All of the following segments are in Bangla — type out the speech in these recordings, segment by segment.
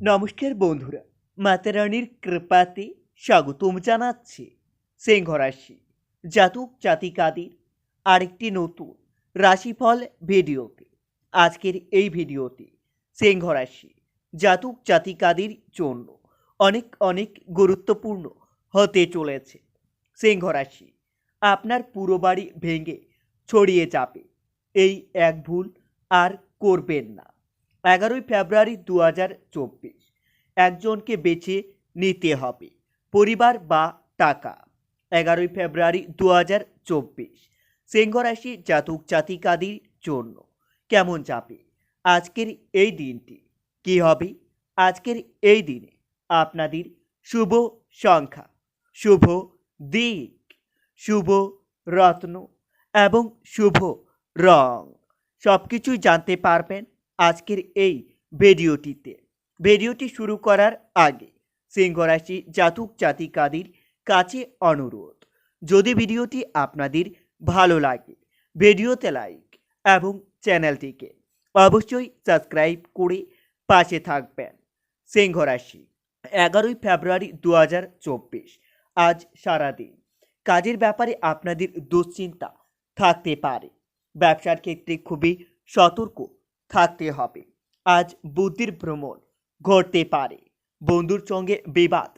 নমস্কার বন্ধুরা মাতারানির কৃপাতে স্বাগতম জানাচ্ছি সিংহ রাশি জাতক জাতিকাদের আরেকটি নতুন রাশিফল ভিডিওতে। আজকের এই ভিডিওতে সিংহ রাশি জাতক জাতিকাদের জন্য অনেক অনেক গুরুত্বপূর্ণ হতে চলেছে। সিংহ রাশি আপনার পুরো বাড়ি ভেঙে ছড়িয়ে যাবে, এই এক ভুল আর করবেন না। এগারোই ফেব্রুয়ারি দু হাজার চব্বিশ। একজনকে বেছে নিতে হবে, পরিবার বা টাকা। এগারোই ফেব্রুয়ারি দু হাজার চব্বিশ, সিংহরাশি জাতক জাতিকাদের জন্য। কেমন যাবে? আজকের এই দিনটি কি হবে? আজকের এই দিনে আপনাদের শুভ সংখ্যা, শুভ দিক, শুভ রত্ন এবং শুভ রং। সব কিছুই জানতে পারবেন আজকের এই ভিডিওটিতে। ভিডিওটি শুরু করার আগে সিংহরাশি জাতক জাতিকাদের কাছে অনুরোধ, যদি ভিডিওটি আপনাদের ভালো লাগে, ভিডিওতে লাইক এবং চ্যানেলটিকে অবশ্যই সাবস্ক্রাইব করে পাশে থাকবেন। সিংহরাশি, এগারোই ফেব্রুয়ারি দু হাজার চব্বিশ, আজ সারাদিন। কাজের ব্যাপারে আপনাদের দুশ্চিন্তা থাকতে পারে। ব্যবসার ক্ষেত্রে খুবই সতর্ক থাকতে হবে। আজ বুদ্ধির ভ্রমণ ঘটতে পারে, বন্ধুর সঙ্গে বিবাদ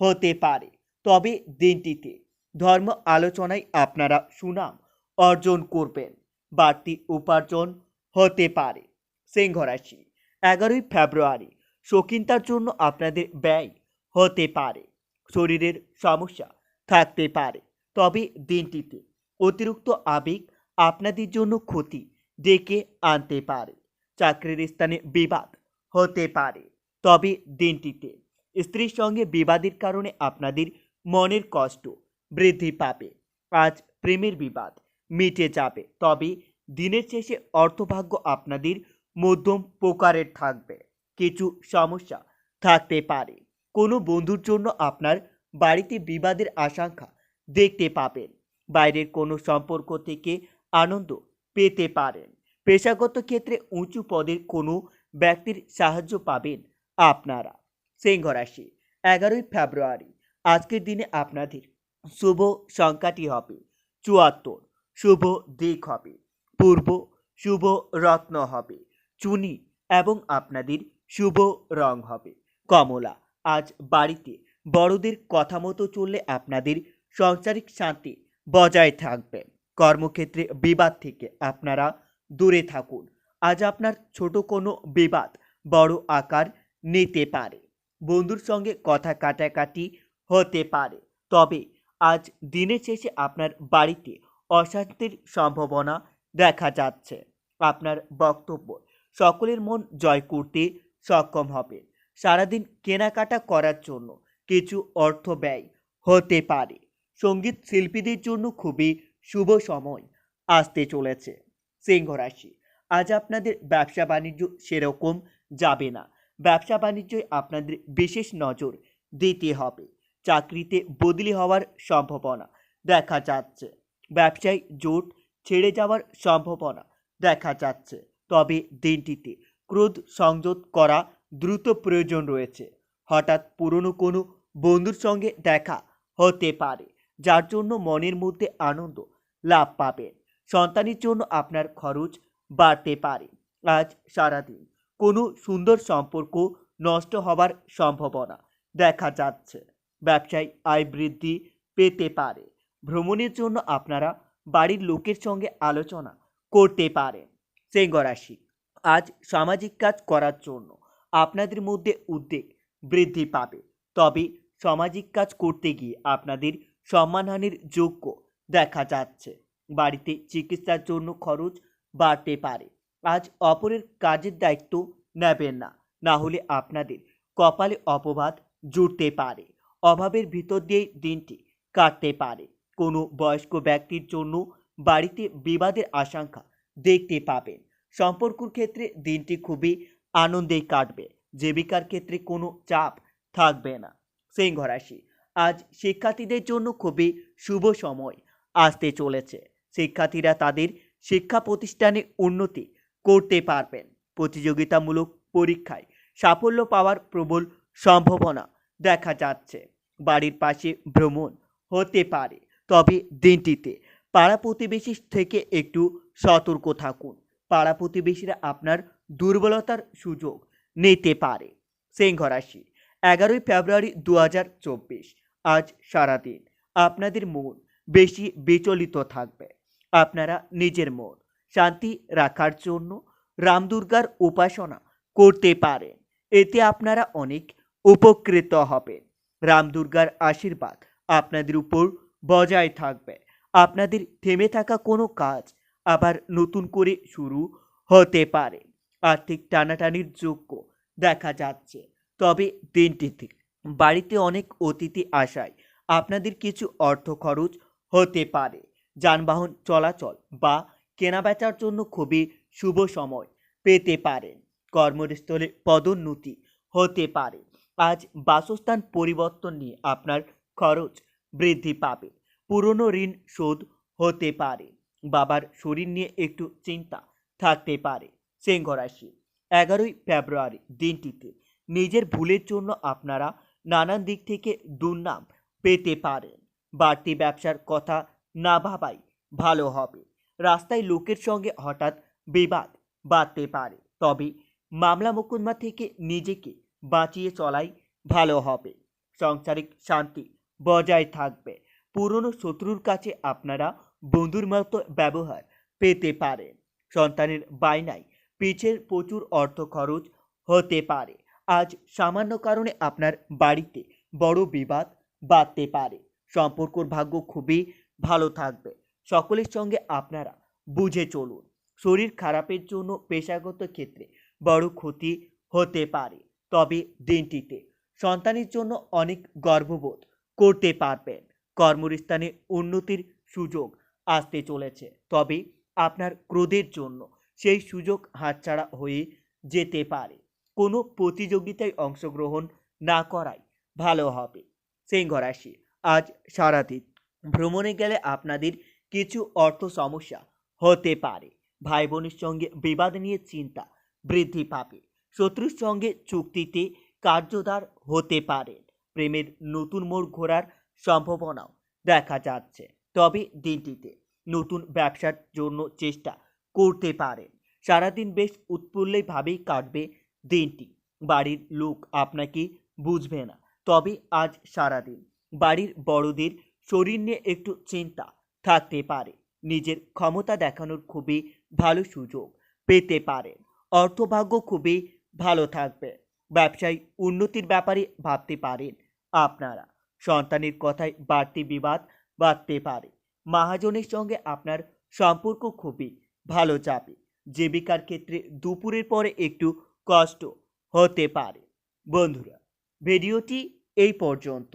হতে পারে। তবে দিনটিতে ধর্ম আলোচনায় আপনারা সুনাম অর্জন করবেন, বাড়তি উপার্জন হতে পারে। সিংহ রাশি, এগারোই ফেব্রুয়ারি শৌখিনতার জন্য আপনাদের ব্যয় হতে পারে, শরীরের সমস্যা থাকতে পারে। তবে দিনটিতে অতিরিক্ত আবেগ আপনাদের জন্য ক্ষতি ডেকে আনতে পারে। চাকরির স্থানে বিবাদ হতে পারে। তবে দিনটিতে স্ত্রীর সঙ্গে বিবাদের কারণে আপনাদের মনের কষ্ট বৃদ্ধি পাবে। আজ প্রেমের বিবাদ মিটে যাবে, তবে দিনের শেষে অর্থভাগ্য আপনাদের মধ্যম প্রকারের থাকবে। কিছু সমস্যা থাকতে পারে। কোনো বন্ধুর জন্য আপনার বাড়িতে বিবাদের আশঙ্কা দেখতে পাবেন। বাইরের কোনো সম্পর্ক থেকে আনন্দ পেতে পারেন। পেশাগত ক্ষেত্রে উঁচু পদের কোনো ব্যক্তির সাহায্য পাবেন আপনারা। সিংহ রাশি, এগারোই ফেব্রুয়ারি, আজকের দিনে আপনাদের শুভ সংখ্যাটি হবে চুয়াত্তর, শুভ দিক হবে, পূর্ব শুভ রত্ন হবে, চুনি এবং আপনাদের শুভ রং হবে। কমলা, আজ বাড়িতে বড়দের কথা মতো চললে আপনাদের সাংসারিক শান্তি বজায় থাকবে। কর্মক্ষেত্রে বিবাদ থেকে আপনারা দূরে থাকুন। আজ আপনার ছোট কোনো বিবাদ বড় আকার নিতে পারে। বন্ধুর সঙ্গে কথা কাটাকাটি হতে পারে। তবে আজ দিনের শেষে আপনার বাড়িতে অশান্তির সম্ভাবনা দেখা যাচ্ছে। আপনার বক্তব্য, সকলের মন জয় করতে সক্ষম হবে সারাদিন কেনাকাটা করার জন্য কিছু অর্থ ব্যয় হতে পারে। সংগীত শিল্পীদের জন্য খুবই শুভ সময় আসতে চলেছে। সিংহ রাশি। আজ আপনাদের ব্যবসা বাণিজ্য সেরকম যাবে না। ব্যবসা বাণিজ্যে আপনাদের বিশেষ নজর দিতে হবে। চাকরিতে বদলি হওয়ার সম্ভাবনা দেখা যাচ্ছে। ব্যবসায় জোট ছেড়ে যাওয়ার সম্ভাবনা দেখা যাচ্ছে। তবে দিনটিতে ক্রোধ সংযত করা দ্রুত প্রয়োজন রয়েছে। হঠাৎ পুরনো কোনো বন্ধুর সঙ্গে দেখা হতে পারে, যার জন্য মনের মধ্যে আনন্দ লাভ পাবেন। সন্তানের জন্য আপনার খরচ বাড়তে পারে। আজ সারাদিন কোনো সুন্দর সম্পর্ক নষ্ট হবার সম্ভাবনা দেখা যাচ্ছে। ব্যবসায় আয় বৃদ্ধি পেতে পারে। ভ্রমণের জন্য আপনারা বাড়ির লোকের সঙ্গে আলোচনা করতে পারেন। রাশি, আজ সামাজিক কাজ করার জন্য আপনাদের মধ্যে উদ্বেগ বৃদ্ধি পাবে। তবে সামাজিক কাজ করতে গিয়ে আপনাদের সম্মানহানির যোগ্য দেখা যাচ্ছে। বাড়িতে চিকিৎসার জন্য খরচ বাড়তে পারে। আজ অপরের কাজের দায়িত্ব নেবেন না না হলে আপনাদের কপালে অপবাদ জুড়তে পারে। অভাবের ভিতর দিয়ে দিনটি কাটতে পারে। কোনো বয়স্ক ব্যক্তির জন্য বাড়িতে বিবাদের আশঙ্কা দেখতে পাবেন। সম্পর্কর ক্ষেত্রে দিনটি খুবই আনন্দে কাটবে। জীবিকার ক্ষেত্রে কোনো চাপ থাকবে না। সিংহ রাশি আজ শিক্ষার্থীদের জন্য খুবই শুভ সময় আসতে চলেছে। শিক্ষার্থীরা তাদের শিক্ষা প্রতিষ্ঠানে উন্নতি করতে পারবেন। প্রতিযোগিতামূলক পরীক্ষায় সাফল্য পাওয়ার প্রবল সম্ভাবনা দেখা যাচ্ছে। বাড়ির পাশে ভ্রমণ হতে পারে, তবে দিনটিতে পাড়া প্রতিবেশী থেকে একটু সতর্ক থাকুন। পাড়া প্রতিবেশীরা আপনার দুর্বলতার সুযোগ নিতে পারে। সিংহ রাশি, এগারোই ফেব্রুয়ারি দু হাজার চব্বিশ। আজ সারাদিন আপনাদের মন বেশি বিচলিত থাকবে। আপনারা নিজের মন শান্তি রাখার জন্য রামদুর্গার উপাসনা করতে পারেন। এতে আপনারা অনেক উপকৃত হবেন। রামদুর্গার আশীর্বাদ আপনাদের উপর বজায় থাকবে। আপনাদের থেমে থাকা কোনো কাজ আবার নতুন করে শুরু হতে পারে। আর্থিক টানাটানির যোগ্য দেখা যাচ্ছে। তবে দিনটিতে বাড়িতে অনেক অতিথি আসায় আপনাদের কিছু অর্থ খরচ হতে পারে। যানবাহন চলাচল বা কেনাবেচার জন্য খুবই শুভ সময় পেতে পারেন। কর্মস্থলে পদোন্নতি হতে পারে। আজ বাসস্থান পরিবর্তন নিয়ে আপনার খরচ বৃদ্ধি পাবে। পুরনো ঋণ শোধ হতে পারে। বাবার শরীর নিয়ে একটু চিন্তা থাকতে পারে। সিংহ রাশি এগারোই ফেব্রুয়ারি দিনটিতে নিজের ভুলের জন্য আপনারা নানান দিক থেকে দুর্নাম পেতে পারেন। বাড়তি ব্যবসার কথা না ভাবাই ভালো হবে। রাস্তায় লোকের সঙ্গে হঠাৎ বিবাদ বাড়তে পারে। তবে মামলা মোকদ্দমা থেকে নিজেকে বাঁচিয়ে চলাই ভালো হবে। সাংসারিক শান্তি বজায় থাকবে। পুরনো শত্রুর কাছে আপনারা বন্ধুর মতো ব্যবহার পেতে পারেন। সন্তানের বায়নায় পিছের প্রচুর অর্থ খরচ হতে পারে। আজ সামান্য কারণে আপনার বাড়িতে বড় বিবাদ বাড়তে পারে। সম্পর্কর ভাগ্য খুবই ভালো থাকবে। সকলের সঙ্গে আপনারা বুঝে চলুন। শরীর খারাপের জন্য পেশাগত ক্ষেত্রে বড় ক্ষতি হতে পারে। তবে দিনটিতে সন্তানের জন্য অনেক গর্ববোধ করতে পারবেন। কর্মস্থানে উন্নতির সুযোগ আসতে চলেছে। তবে আপনার ক্রোধের জন্য সেই সুযোগ হাতছাড়া হয়ে যেতে পারে। কোনো প্রতিযোগিতায় অংশগ্রহণ না করাই ভালো হবে। সিংহ রাশি আজ সারাদিন ভ্রমণে গেলে আপনাদের কিছু অর্থ সমস্যা হতে পারে। ভাই বোনের সঙ্গে বিবাদ নিয়ে চিন্তা বৃদ্ধি পাবে। শত্রুর সঙ্গে চুক্তিতে কার্যদার হতে পারে। প্রেমের নতুন মোড় ঘোরার সম্ভাবনাও দেখা যাচ্ছে। তবে দিনটিতে নতুন ব্যবসার জন্য চেষ্টা করতে পারেন। সারাদিন বেশ উৎফুল্লভাবেই কাটবে দিনটি। বাড়ির লোক আপনাকে বুঝবে না। তবে আজ সারাদিন বাড়ির বড়দের শরীর নিয়ে একটু চিন্তা থাকতে পারে। নিজের ক্ষমতা দেখানোর খুবই ভালো সুযোগ পেতে পারেন অর্থভাগ্য খুবই ভালো থাকবে। ব্যবসায় উন্নতির ব্যাপারে ভাবতে পারেন আপনারা। সন্তানের কথায় বাড়তি বিবাদ বাড়তে পারে। মহাজনের সঙ্গে আপনার সম্পর্ক খুবই ভালো যাবে। জীবিকার ক্ষেত্রে দুপুরের পরে একটু কষ্ট হতে পারে। বন্ধুরা, ভিডিওটি এই পর্যন্ত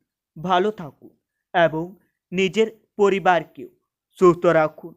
ভালো থাকুন এবং নিজের পরিবারকেও সুস্থ রাখুন।